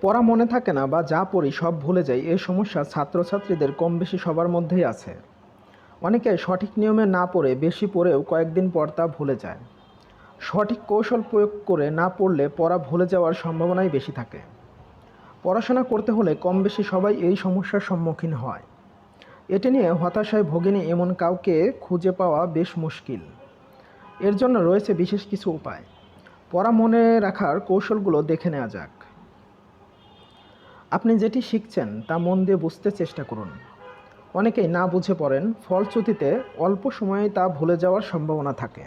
পড়া মনে থাকে না বা যা পড়ি সব ভুলে যাই এই সমস্যা ছাত্রছাত্রীদের কম বেশি সবার মধ্যেই আছে। অনেকে সঠিক নিয়মে না পড়ে, বেশি পড়েও কয়েকদিন পর তা ভুলে যায়। সঠিক কৌশল প্রয়োগ করে না পড়লে পড়া ভুলে যাওয়ার সম্ভাবনাই বেশি থাকে। পড়াশোনা করতে হলে কম বেশি সবাই এই সমস্যার সম্মুখীন হয়। এটি নিয়ে হতাশায় ভোগিনী এমন কাউকে খুঁজে পাওয়া বেশ মুশকিল। এর জন্য রয়েছে বিশেষ কিছু উপায়। পড়া মনে রাখার কৌশলগুলো দেখে নেওয়া যাক। আপনি যেটি শিখছেন তা মন দিয়ে বুঝতে চেষ্টা করুন। অনেকেই না বুঝে পড়েন, ফলশ্রুতিতে অল্প সময়ে তা ভুলে যাওয়ার সম্ভাবনা থাকে।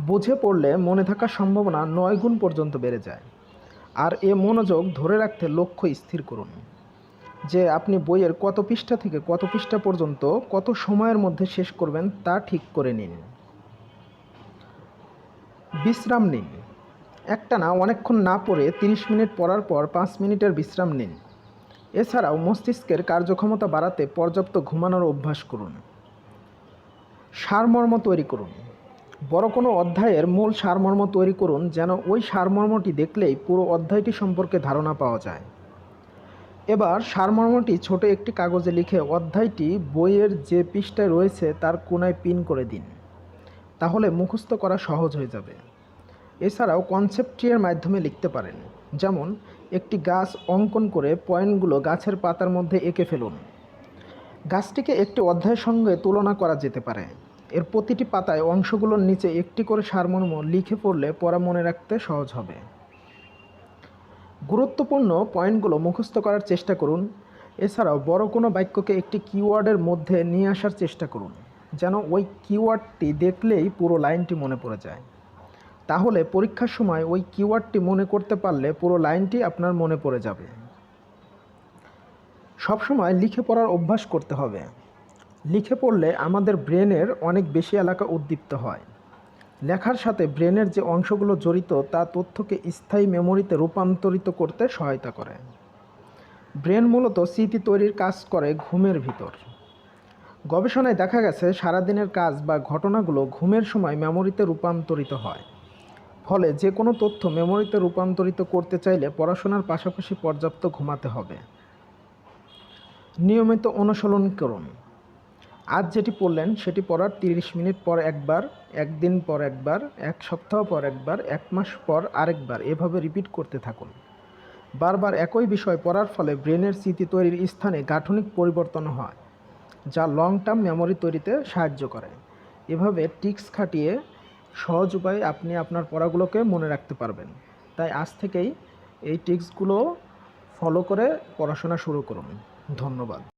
বুঝে পড়লে মনে থাকার সম্ভাবনা নয় গুণ পর্যন্ত বেড়ে যায়। আর এ মনোযোগ ধরে রাখতে লক্ষ্য স্থির করুন। যে আপনি বইয়ের কত পৃষ্ঠা থেকে কত পৃষ্ঠা পর্যন্ত কত সময়ের মধ্যে শেষ করবেন তা ঠিক করে নিন। বিশ্রাম নিন। একটানা অনেকক্ষণ না পড়ে তিরিশ মিনিট পড়ার পর পাঁচ মিনিটের বিশ্রাম নিন। এছাড়াও মস্তিষ্কের কার্যক্ষমতা বাড়াতে পর্যাপ্ত ঘুমানোর অভ্যাস করুন। সারমর্ম তৈরি করুন। বড় কোনো অধ্যায়ের মূল সারমর্ম তৈরি করুন যেন ওই সারমর্মটি দেখলেই পুরো অধ্যায়টি সম্পর্কে ধারণা পাওয়া যায়। এবার সারমর্মটি ছোট একটি কাগজে লিখে অধ্যায়টি বইয়ের যে পৃষ্ঠায় রয়েছে তার কোনায় পিন করে দিন। তাহলে মুখস্থ করা সহজ হয়ে যাবে। এছাড়াও কনসেপ্ট ট্রিয়ের মাধ্যমে লিখতে পারেন। যেমন, একটি গাছ অঙ্কন করে পয়েন্টগুলো গাছের পাতার মধ্যে এঁকে ফেলুন। গাছটিকে একটি অধ্যায়ের সঙ্গে তুলনা করা যেতে পারে। এর প্রতিটি পাতায় অংশগুলোর নিচে একটি করে সারমর্ম লিখে পড়লে পড়া মনে রাখতে সহজ হবে। গুরুত্বপূর্ণ পয়েন্টগুলো মুখস্থ করার চেষ্টা করুন। এছাড়াও বড় কোনো বাক্যকে একটি কিওয়ার্ডের মধ্যে নিয়ে আসার চেষ্টা করুন। যেন ওই কিওয়ার্ডটি দেখলেই পুরো লাইনটি মনে পড়ে যায়। তাহলে পরীক্ষার সময় ওই কিওয়ার্ডটি মনে করতে পারলে পুরো লাইনটি আপনার মনে পড়ে যাবে। সবসময় লিখে পড়ার অভ্যাস করতে হবে। লিখে পড়লে আমাদের ব্রেনের অনেক বেশি এলাকা উদ্দীপ্ত হয়। লেখার সাথে ব্রেনের যে অংশগুলো জড়িত, তা তথ্যকে স্থায়ী মেমোরিতে রূপান্তরিত করতে সহায়তা করে। ব্রেন মূলত স্মৃতি তৈরির কাজ করে ঘুমের ভিতর। গবেষণায় দেখা গেছে, সারাদিনের কাজ বা ঘটনাগুলো ঘুমের সময় মেমোরিতে রূপান্তরিত হয়। ফলে যে কোনো তথ্য মেমোরিতে রূপান্তরিত করতে চাইলে পড়াশোনার পাশাপাশি পর্যাপ্ত ঘুমাতে হবে। নিয়মিত অনুসরণ করুন আজ যেটি পড়লেন, সেটি পড়ার তিরিশ মিনিট পর একবার, একদিন পর একবার, এক সপ্তাহ পর একবার, এক মাস পর আরেকবার এভাবে রিপিট করতে থাকুন। বারবার একই বিষয় পড়ার ফলে ব্রেনের স্মৃতি তৈরির স্থানে গাঠনিক পরিবর্তন হয়, যা লং টার্ম মেমোরি তৈরিতে সাহায্য করে। এভাবে টিক্স খাটিয়ে সহজ উপায়ে আপনি আপনার পড়াগুলোকে মনে রাখতে পারবেন। তাই আজ থেকেই এই টিক্সগুলো ফলো করে পড়াশোনা শুরু করুন। ধন্যবাদ।